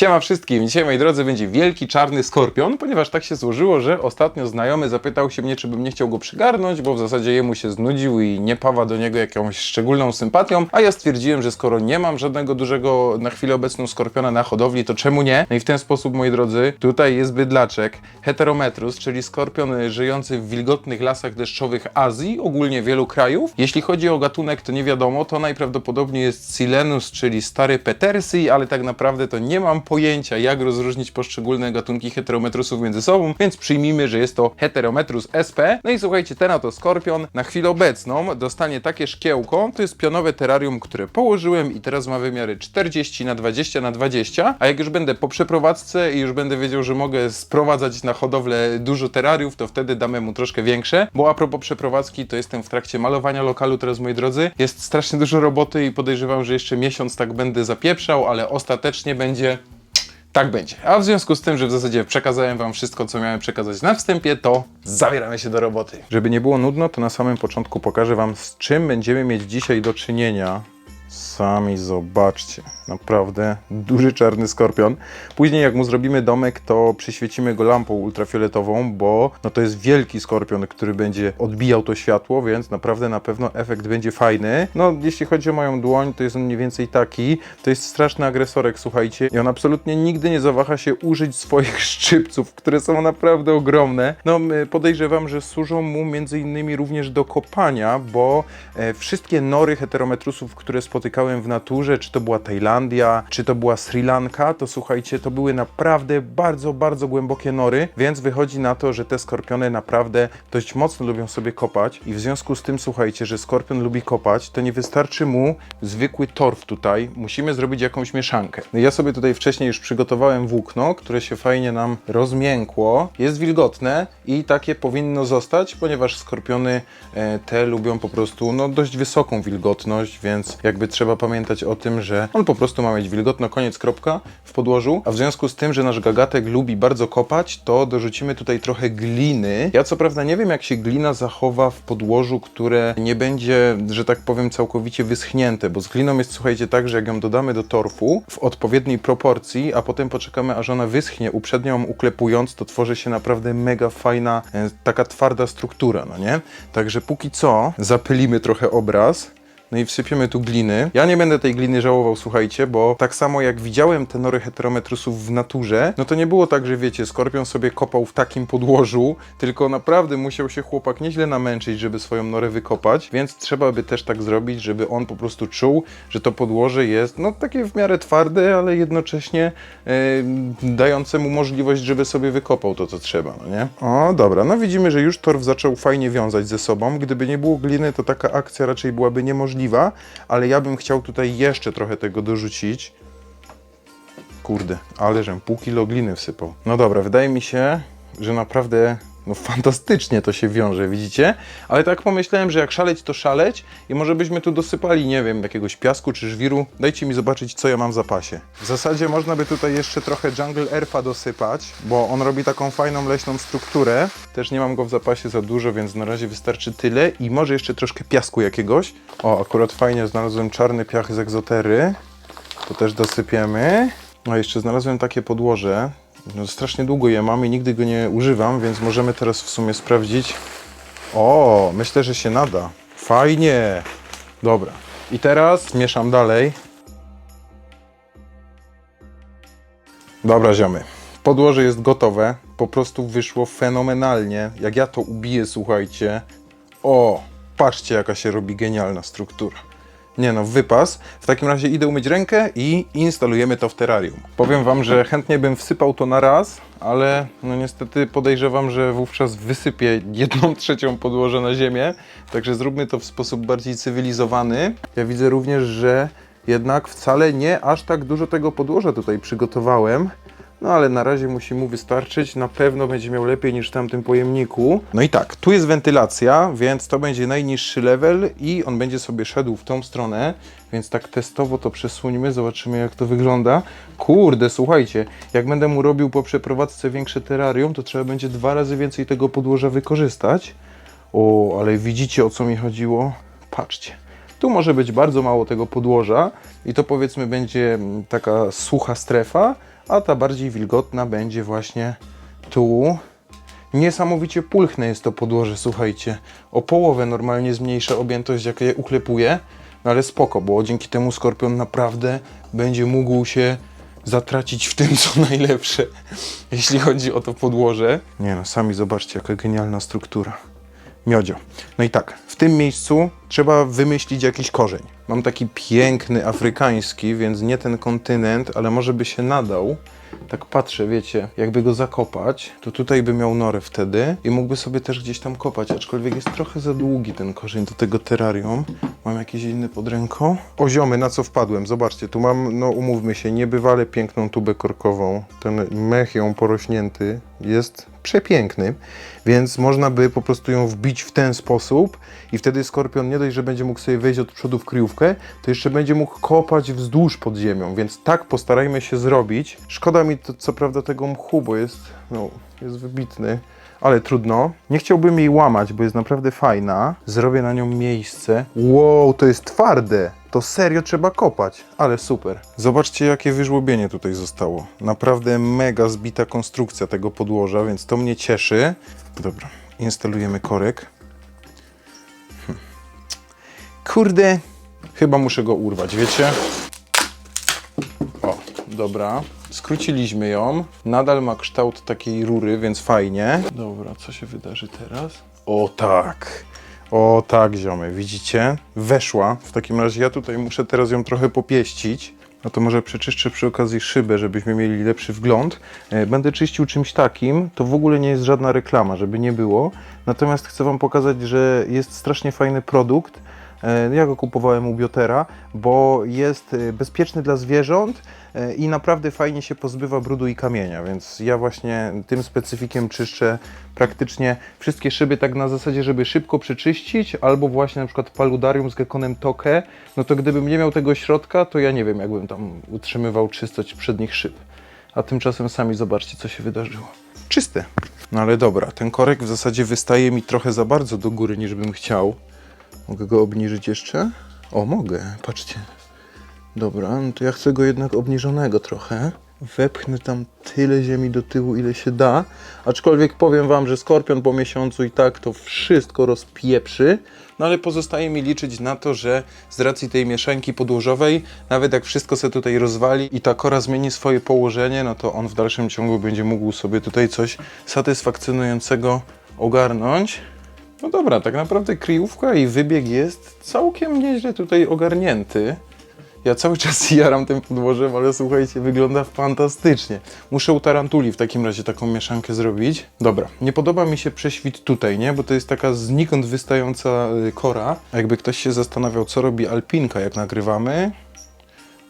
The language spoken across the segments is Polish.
Siema wszystkim, dzisiaj moi drodzy będzie wielki czarny skorpion, ponieważ tak się złożyło, że ostatnio znajomy zapytał się mnie, czy bym nie chciał go przygarnąć, bo w zasadzie jemu się znudził i nie pawa do niego jakąś szczególną sympatią, a ja stwierdziłem, że skoro nie mam żadnego dużego na chwilę obecną skorpiona na hodowli, to czemu nie? No i w ten sposób, moi drodzy, tutaj jest bydlaczek Heterometrus, czyli skorpion żyjący w wilgotnych lasach deszczowych Azji, ogólnie wielu krajów. Jeśli chodzi o gatunek, to nie wiadomo, to najprawdopodobniej jest Silenus, czyli stary Petersy, ale tak naprawdę to nie mam pojęcia, jak rozróżnić poszczególne gatunki heterometrusów między sobą, więc przyjmijmy, że jest to Heterometrus SP. No i słuchajcie, ten oto skorpion na chwilę obecną dostanie takie szkiełko, to jest pionowe terrarium, które położyłem i teraz ma wymiary 40 na 20 na 20, a jak już będę po przeprowadzce i już będę wiedział, że mogę sprowadzać na hodowlę dużo terrariów, to wtedy damy mu troszkę większe, bo a propos przeprowadzki, to jestem w trakcie malowania lokalu teraz, moi drodzy. Jest strasznie dużo roboty i podejrzewam, że jeszcze miesiąc tak będę zapieprzał, ale ostatecznie będzie tak będzie. A w związku z tym, że w zasadzie przekazałem Wam wszystko, co miałem przekazać na wstępie, to zabieramy się do roboty. Żeby nie było nudno, to na samym początku pokażę Wam, z czym będziemy mieć dzisiaj do czynienia. Sami zobaczcie, naprawdę duży czarny skorpion. Później jak mu zrobimy domek, to przyświecimy go lampą ultrafioletową, bo no to jest wielki skorpion, który będzie odbijał to światło, więc naprawdę na pewno efekt będzie fajny. No jeśli chodzi o moją dłoń, to jest on mniej więcej taki. To jest straszny agresorek, słuchajcie, i on absolutnie nigdy nie zawaha się użyć swoich szczypców, które są naprawdę ogromne. No podejrzewam, że służą mu między innymi również do kopania, bo e, wszystkie nory heterometrusów, które spotykałem w naturze, czy to była Tajlandia, czy to była Sri Lanka, to słuchajcie, to były naprawdę bardzo, bardzo głębokie nory, więc wychodzi na to, że te skorpiony naprawdę dość mocno lubią sobie kopać i w związku z tym, słuchajcie, że skorpion lubi kopać, to nie wystarczy mu zwykły torf tutaj, musimy zrobić jakąś mieszankę. No ja sobie tutaj wcześniej już przygotowałem włókno, które się fajnie nam rozmiękło, jest wilgotne i takie powinno zostać, ponieważ skorpiony e, te lubią po prostu no, dość wysoką wilgotność, więc jakby trzeba pamiętać o tym, że on po prostu ma mieć wilgotno, koniec, kropka w podłożu, a w związku z tym, że nasz gagatek lubi bardzo kopać, to dorzucimy tutaj trochę gliny. Ja co prawda nie wiem, jak się glina zachowa w podłożu, które nie będzie, że tak powiem, całkowicie wyschnięte, bo z gliną jest, słuchajcie, tak, że jak ją dodamy do torfu w odpowiedniej proporcji, a potem poczekamy, aż ona wyschnie, uprzednio ją uklepując, to tworzy się naprawdę mega fajna, e, taka twarda struktura, no nie? Także póki co zapylimy trochę obraz. No i wsypiemy tu gliny. Ja nie będę tej gliny żałował, słuchajcie, bo tak samo jak widziałem te nory heterometrusów w naturze, no to nie było tak, że wiecie, skorpion sobie kopał w takim podłożu, tylko naprawdę musiał się chłopak nieźle namęczyć, żeby swoją norę wykopać, więc trzeba by też tak zrobić, żeby on po prostu czuł, że to podłoże jest, no takie w miarę twarde, ale jednocześnie e, dające mu możliwość, żeby sobie wykopał to, co trzeba, no nie? O, dobra, no widzimy, że już torf zaczął fajnie wiązać ze sobą. Gdyby nie było gliny, to taka akcja raczej byłaby niemożliwa, ale ja bym chciał tutaj jeszcze trochę tego dorzucić. Kurde, ale żem pół kilo gliny wsypał. No dobra, wydaje mi się, że naprawdę no fantastycznie to się wiąże, widzicie? Ale tak pomyślałem, że jak szaleć, to szaleć i może byśmy tu dosypali, nie wiem, jakiegoś piasku czy żwiru. Dajcie mi zobaczyć, co ja mam w zapasie. W zasadzie można by tutaj jeszcze trochę Jungle Earth'a dosypać, bo on robi taką fajną leśną strukturę. Też nie mam go w zapasie za dużo, więc na razie wystarczy tyle i może jeszcze troszkę piasku jakiegoś. O, akurat fajnie znalazłem czarny piach z egzotery. To też dosypiemy. No jeszcze znalazłem takie podłoże. No, strasznie długo je mam i nigdy go nie używam, więc możemy teraz w sumie sprawdzić. O, myślę, że się nada. Fajnie. Dobra. I teraz mieszam dalej. Dobra, ziomy. Podłoże jest gotowe. Po prostu wyszło fenomenalnie. Jak ja to ubiję, słuchajcie. O, patrzcie, jaka się robi genialna struktura. Nie no, wypas. W takim razie idę umyć rękę i instalujemy to w terrarium. Powiem wam, że chętnie bym wsypał to na raz, ale no niestety podejrzewam, że wówczas wysypię jedną trzecią podłoże na ziemię. Także zróbmy to w sposób bardziej cywilizowany. Ja widzę również, że jednak wcale nie aż tak dużo tego podłoża tutaj przygotowałem. No ale na razie musi mu wystarczyć. Na pewno będzie miał lepiej niż w tamtym pojemniku. No i tak, tu jest wentylacja, więc to będzie najniższy level i on będzie sobie szedł w tą stronę. Więc tak testowo to przesuńmy, zobaczymy jak to wygląda. Kurde, słuchajcie, jak będę mu robił po przeprowadzce większe terrarium, to trzeba będzie dwa razy więcej tego podłoża wykorzystać. O, ale widzicie o co mi chodziło? Patrzcie. Tu może być bardzo mało tego podłoża i to powiedzmy będzie mm, taka sucha strefa, a ta bardziej wilgotna będzie właśnie tu. Niesamowicie pulchne jest to podłoże, słuchajcie. O połowę normalnie zmniejsza objętość, jak je uklepuję, no ale spoko, bo dzięki temu skorpion naprawdę będzie mógł się zatracić w tym, co najlepsze, jeśli chodzi o to podłoże. Nie no, sami zobaczcie, jaka genialna struktura. Miodzio. No i tak, w tym miejscu trzeba wymyślić jakiś korzeń. Mam taki piękny afrykański, więc nie ten kontynent, ale może by się nadał. Tak patrzę, wiecie, jakby go zakopać, to tutaj by miał norę wtedy i mógłby sobie też gdzieś tam kopać, aczkolwiek jest trochę za długi ten korzeń do tego terrarium. Mam jakiś inny pod ręką. Poziomy, na co wpadłem, zobaczcie, tu mam, no umówmy się, niebywale piękną tubę korkową. Ten mech ją porośnięty jest przepiękny, więc można by po prostu ją wbić w ten sposób i wtedy skorpion nie dość, że będzie mógł sobie wejść od przodu w kryjówkę, to jeszcze będzie mógł kopać wzdłuż pod ziemią, więc tak postarajmy się zrobić. Szkoda mi to, co prawda tego mchu, bo jest, no, jest wybitny, ale trudno. Nie chciałbym jej łamać, bo jest naprawdę fajna. Zrobię na nią miejsce. Wow, to jest twarde. To serio trzeba kopać, ale super. Zobaczcie, jakie wyżłobienie tutaj zostało. Naprawdę mega zbita konstrukcja tego podłoża, więc to mnie cieszy. Dobra, instalujemy korek. Kurde, chyba muszę go urwać, wiecie? O, dobra. Skróciliśmy ją. Nadal ma kształt takiej rury, więc fajnie. Dobra, co się wydarzy teraz? O tak. O tak, ziomy, widzicie? Weszła. W takim razie ja tutaj muszę teraz ją trochę popieścić. No to może przeczyszczę przy okazji szybę, żebyśmy mieli lepszy wgląd. E, Będę czyścił czymś takim. To w ogóle nie jest żadna reklama, żeby nie było. Natomiast chcę Wam pokazać, że jest strasznie fajny produkt. E, Ja go kupowałem u Biotera, bo jest e, bezpieczny dla zwierząt e, i naprawdę fajnie się pozbywa brudu i kamienia, więc ja właśnie tym specyfikiem czyszczę praktycznie wszystkie szyby tak na zasadzie, żeby szybko przeczyścić, albo właśnie na przykład paludarium z gekonem tokę, no to gdybym nie miał tego środka, to ja nie wiem, jakbym tam utrzymywał czystość przednich szyb. A tymczasem sami zobaczcie, co się wydarzyło. Czyste. No ale dobra, ten korek w zasadzie wystaje mi trochę za bardzo do góry, niż bym chciał. Mogę go obniżyć jeszcze? O, mogę, patrzcie. Dobra, no to ja chcę go jednak obniżonego trochę. Wepchnę tam tyle ziemi do tyłu, ile się da. Aczkolwiek powiem Wam, że skorpion po miesiącu i tak to wszystko rozpieprzy. No ale pozostaje mi liczyć na to, że z racji tej mieszanki podłożowej, nawet jak wszystko se tutaj rozwali i ta kora zmieni swoje położenie, no to on w dalszym ciągu będzie mógł sobie tutaj coś satysfakcjonującego ogarnąć. No dobra, tak naprawdę kryjówka i wybieg jest całkiem nieźle tutaj ogarnięty. Ja cały czas jaram tym podłożem, ale słuchajcie, wygląda fantastycznie. Muszę u tarantuli w takim razie taką mieszankę zrobić. Dobra, nie podoba mi się prześwit tutaj, nie? Bo to jest taka znikąd wystająca y, kora. A jakby ktoś się zastanawiał, co robi alpinka, jak nagrywamy,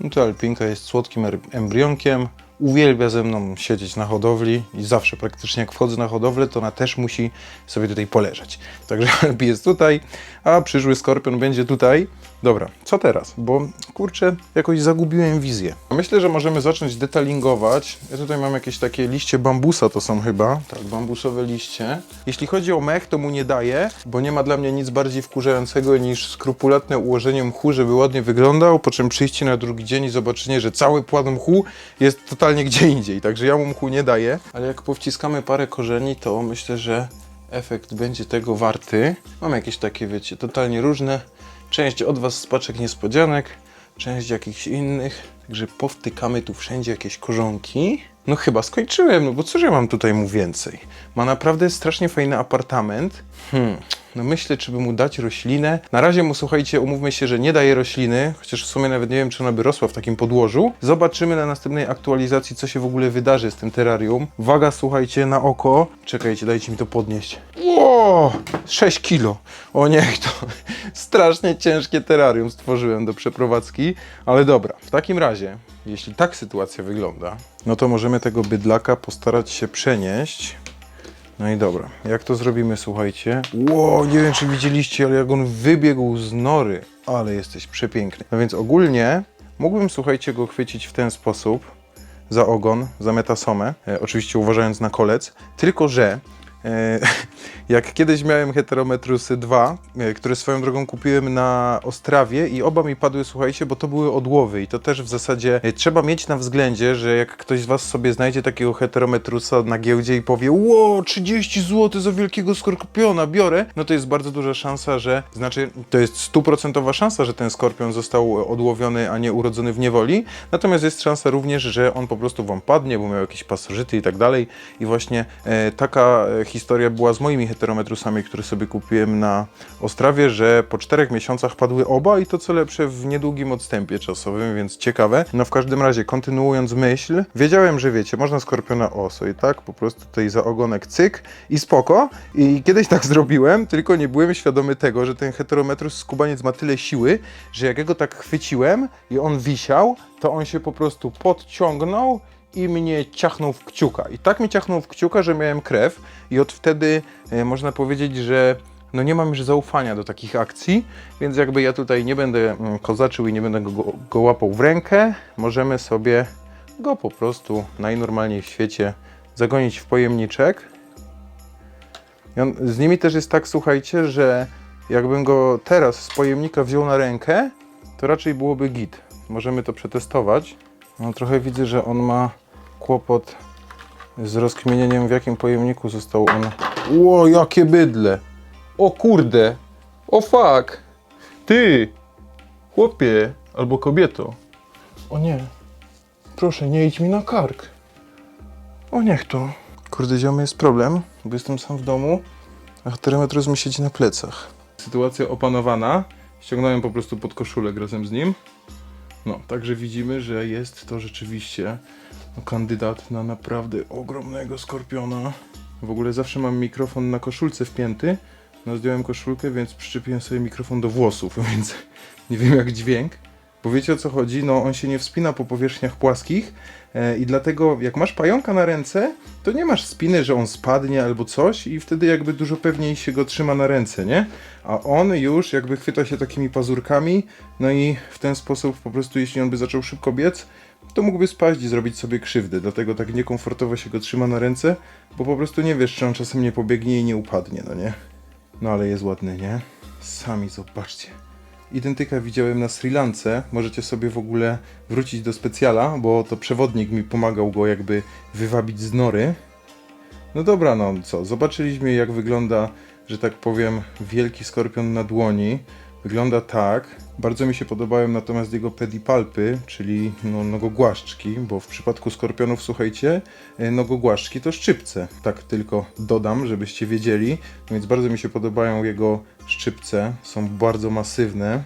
no to alpinka jest słodkim embrionkiem. Uwielbia ze mną siedzieć na hodowli i zawsze praktycznie jak wchodzę na hodowlę, to ona też musi sobie tutaj poleżeć. Także Alpi jest tutaj, a przyszły skorpion będzie tutaj. Dobra, co teraz? Bo kurczę, jakoś zagubiłem wizję. Myślę, że możemy zacząć detalingować. Ja tutaj mam jakieś takie liście bambusa, to są chyba. Tak, bambusowe liście. Jeśli chodzi o mech, to mu nie daję, bo nie ma dla mnie nic bardziej wkurzającego niż skrupulatne ułożenie mchu, żeby ładnie wyglądał, po czym przyjście na drugi dzień i zobaczenie, że cały płat mchu jest totalnie gdzie indziej. Także ja mu mchu nie daję. Ale jak powciskamy parę korzeni, to myślę, że efekt będzie tego warty. Mam jakieś takie, wiecie, totalnie różne. Część od Was z paczek niespodzianek, część jakichś innych. Także powtykamy tu wszędzie jakieś korzonki. No chyba skończyłem, no bo cóż ja mam tutaj mu więcej? Ma naprawdę strasznie fajny apartament. Hmm, no myślę, czy by mu dać roślinę. Na razie mu, słuchajcie, umówmy się, że nie daje rośliny, chociaż w sumie nawet nie wiem, czy ona by rosła w takim podłożu. Zobaczymy na następnej aktualizacji, co się w ogóle wydarzy z tym terrarium. Waga, słuchajcie, na oko. Czekajcie, dajcie mi to podnieść. Ło! 6 kilo. O niech to. Strasznie ciężkie terrarium stworzyłem do przeprowadzki, ale dobra. W takim razie, jeśli tak sytuacja wygląda, no to możemy tego bydlaka postarać się przenieść. No i dobra, jak to zrobimy, słuchajcie? Ło, nie wiem czy widzieliście, ale jak on wybiegł z nory, ale jesteś przepiękny. No więc ogólnie mógłbym, słuchajcie, go chwycić w ten sposób, za ogon, za metasomę, e, oczywiście uważając na kolec, tylko że jak kiedyś miałem Heterometrusy 2, e, które swoją drogą kupiłem na Ostrawie i oba mi padły, słuchajcie, bo to były odłowy. I to też w zasadzie e, trzeba mieć na względzie, że jak ktoś z Was sobie znajdzie takiego Heterometrusa na giełdzie i powie ło, 30 zł za wielkiego skorpiona, biorę, no to jest bardzo duża szansa, że, znaczy to jest stuprocentowa szansa, że ten skorpion został odłowiony, a nie urodzony w niewoli, natomiast jest szansa również, że on po prostu Wam padnie, bo miał jakieś pasożyty i tak dalej. I właśnie e, taka e, historia była z moimi heterometrusami, które sobie kupiłem na Ostrawie, że po czterech miesiącach padły oba i to co lepsze w niedługim odstępie czasowym, więc ciekawe. No w każdym razie, kontynuując myśl, wiedziałem, że wiecie, można skorpiona oso i tak po prostu tutaj za ogonek cyk i spoko. I kiedyś tak zrobiłem, tylko nie byłem świadomy tego, że ten heterometrus skubaniec ma tyle siły, że jak ja go tak chwyciłem i on wisiał, to on się po prostu podciągnął i mnie ciachnął w kciuka. I tak mnie ciachnął w kciuka, że miałem krew i od wtedy e, można powiedzieć, że no nie mam już zaufania do takich akcji, więc jakby ja tutaj nie będę mm, kozaczył i nie będę go, go łapał w rękę, możemy sobie go po prostu najnormalniej w świecie zagonić w pojemniczek. On, z nimi też jest tak, słuchajcie, że jakbym go teraz z pojemnika wziął na rękę, to raczej byłoby git. Możemy to przetestować. No trochę widzę, że on ma kłopot z rozkmienieniem, w jakim pojemniku został on. Ło, jakie bydle! O kurde! O fuck! Ty! Chłopie! Albo kobieto! O nie! Proszę, nie idź mi na kark! O niech to! Kurde, ziomy, jest problem, bo jestem sam w domu, a telemetrus mi siedzi na plecach. Sytuacja opanowana. Ściągnąłem po prostu pod koszulek razem z nim. No, także widzimy, że jest to rzeczywiście kandydat na naprawdę ogromnego skorpiona. W ogóle zawsze mam mikrofon na koszulce wpięty. No, zdjąłem koszulkę, więc przyczepiłem sobie mikrofon do włosów, więc nie wiem jak dźwięk. Bo wiecie o co chodzi? No, on się nie wspina po powierzchniach płaskich e, i dlatego jak masz pająka na ręce, to nie masz spiny, że on spadnie albo coś i wtedy jakby dużo pewniej się go trzyma na ręce, nie? A on już jakby chwyta się takimi pazurkami, no i w ten sposób po prostu jeśli on by zaczął szybko biec, to mógłby spaść i zrobić sobie krzywdę, dlatego tak niekomfortowo się go trzyma na ręce, bo po prostu nie wiesz, czy on czasem nie pobiegnie i nie upadnie, no nie? No ale jest ładny, nie? Sami zobaczcie. Identyka widziałem na Sri Lance. Możecie sobie w ogóle wrócić do specjala, bo to przewodnik mi pomagał go jakby wywabić z nory. No dobra, no co, zobaczyliśmy jak wygląda, że tak powiem, wielki skorpion na dłoni. Wygląda tak. Bardzo mi się podobają natomiast jego pedipalpy, czyli no, nogogłaszczki, bo w przypadku skorpionów, słuchajcie, e, nogogłaszczki to szczypce. Tak tylko dodam, żebyście wiedzieli. No więc bardzo mi się podobają jego szczypce, są bardzo masywne.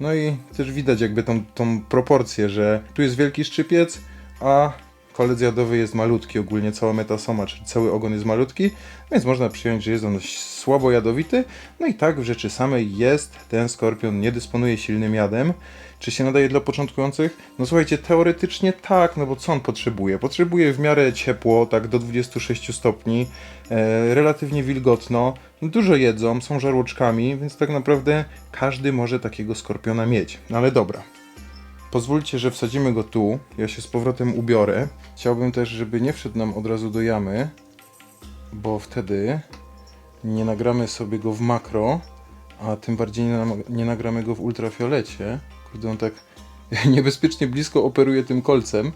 No i też widać jakby tą, tą proporcję, że tu jest wielki szczypiec, a kolec jadowy jest malutki, ogólnie cała metasoma, czyli cały ogon jest malutki, więc można przyjąć, że jest on słabo jadowity. No i tak w rzeczy samej jest ten skorpion, nie dysponuje silnym jadem. Czy się nadaje dla początkujących? No słuchajcie, teoretycznie tak, no bo co on potrzebuje? Potrzebuje w miarę ciepło, tak do 26 stopni, e, relatywnie wilgotno, dużo jedzą, są żarłoczkami, więc tak naprawdę każdy może takiego skorpiona mieć. No ale dobra, Pozwólcie, że wsadzimy go tu. Ja się z powrotem ubiorę. Chciałbym też, żeby nie wszedł nam od razu do jamy, bo wtedy nie nagramy sobie go w makro, a tym bardziej nie, nie nagramy go w ultrafiolecie. Kurde, on tak niebezpiecznie blisko operuje tym kolcem.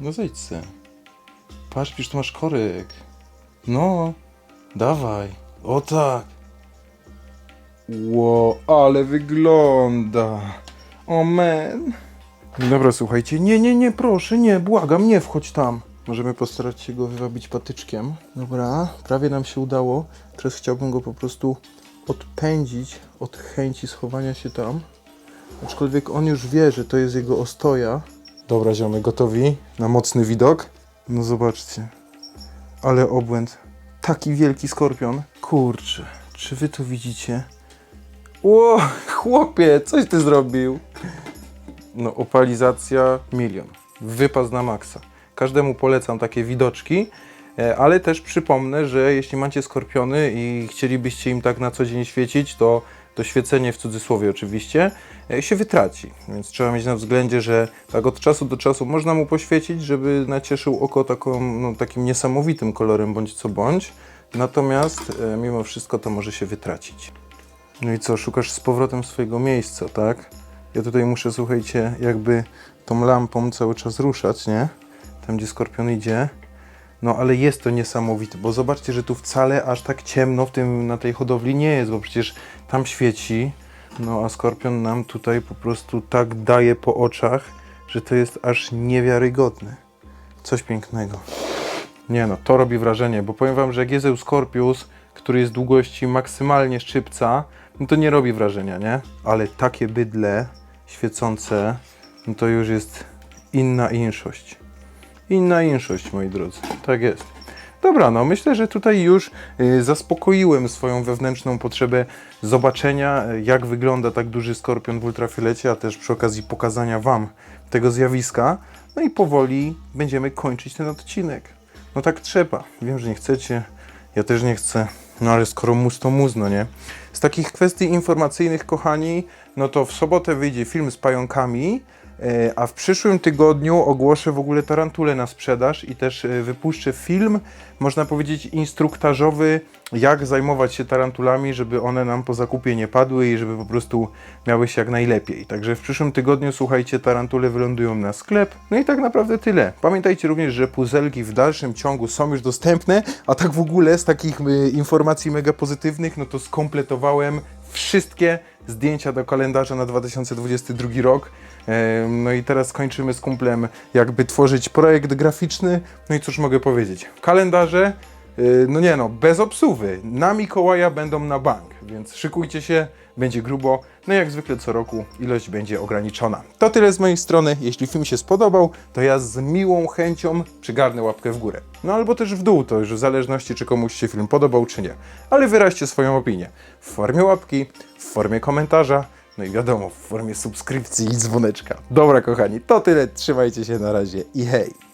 No zejdź se. Patrz, przecież tu masz korek. No, dawaj. O tak. Ło, ale wygląda. O man. Dobra, słuchajcie. Nie, nie, nie, proszę, nie, błagam, nie wchodź tam. Możemy postarać się go wywabić patyczkiem. Dobra, prawie nam się udało. Teraz chciałbym go po prostu odpędzić od chęci schowania się tam. Aczkolwiek on już wie, że to jest jego ostoja. Dobra, ziomy, gotowi na mocny widok? No zobaczcie. Ale obłęd. Taki wielki skorpion. Kurczę, czy wy to widzicie? Ło, chłopie, coś ty zrobił. No, opalizacja milion. Wypas na maksa. Każdemu polecam takie widoczki, e, ale też przypomnę, że jeśli macie skorpiony i chcielibyście im tak na co dzień świecić, to to świecenie w cudzysłowie oczywiście, e, się wytraci. Więc trzeba mieć na względzie, że tak od czasu do czasu można mu poświecić, żeby nacieszył oko taką, no, takim niesamowitym kolorem bądź co bądź. Natomiast e, mimo wszystko to może się wytracić. No i co, szukasz z powrotem swojego miejsca, tak? Ja tutaj muszę, słuchajcie, jakby tą lampą cały czas ruszać, nie? Tam, gdzie skorpion idzie. No ale jest to niesamowite, bo zobaczcie, że tu wcale aż tak ciemno w tym, na tej hodowli nie jest, bo przecież tam świeci, no a skorpion nam tutaj po prostu tak daje po oczach, że to jest aż niewiarygodne. Coś pięknego. Nie no, to robi wrażenie, bo powiem wam, że jak jest Scorpius, który jest długości maksymalnie szczypca, no to nie robi wrażenia, nie? Ale takie bydle świecące, no to już jest inna inszość. Inna inszość, moi drodzy. Tak jest. Dobra, no myślę, że tutaj już y, zaspokoiłem swoją wewnętrzną potrzebę zobaczenia, y, jak wygląda tak duży skorpion w ultrafiolecie, a też przy okazji pokazania Wam tego zjawiska. No i powoli będziemy kończyć ten odcinek. No tak trzeba. Wiem, że nie chcecie, ja też nie chcę, no ale skoro mus, to mus, no nie? Z takich kwestii informacyjnych, kochani, no to w sobotę wyjdzie film z pająkami, e, a w przyszłym tygodniu ogłoszę w ogóle tarantulę na sprzedaż i też e, wypuszczę film, można powiedzieć instruktażowy, jak zajmować się tarantulami, żeby one nam po zakupie nie padły i żeby po prostu miały się jak najlepiej. Także w przyszłym tygodniu, słuchajcie, tarantule wylądują na sklep. No i tak naprawdę tyle. Pamiętajcie również, że puzelki w dalszym ciągu są już dostępne, a tak w ogóle z takich y, informacji mega pozytywnych, no to skompletowałem wszystkie zdjęcia do kalendarza na 2022 rok. Em, No i teraz kończymy z kumplem jakby tworzyć projekt graficzny. No i cóż mogę powiedzieć? Kalendarze, no nie no, bez obsuwy. Na Mikołaja będą na bank, więc szykujcie się, będzie grubo. No jak zwykle co roku ilość będzie ograniczona. To tyle z mojej strony. Jeśli film się spodobał, to ja z miłą chęcią przygarnę łapkę w górę. No albo też w dół, to już w zależności czy komuś się film podobał czy nie. Ale wyraźcie swoją opinię. W formie łapki, w formie komentarza, no i wiadomo, w formie subskrypcji i dzwoneczka. Dobra kochani, to tyle. Trzymajcie się na razie i hej!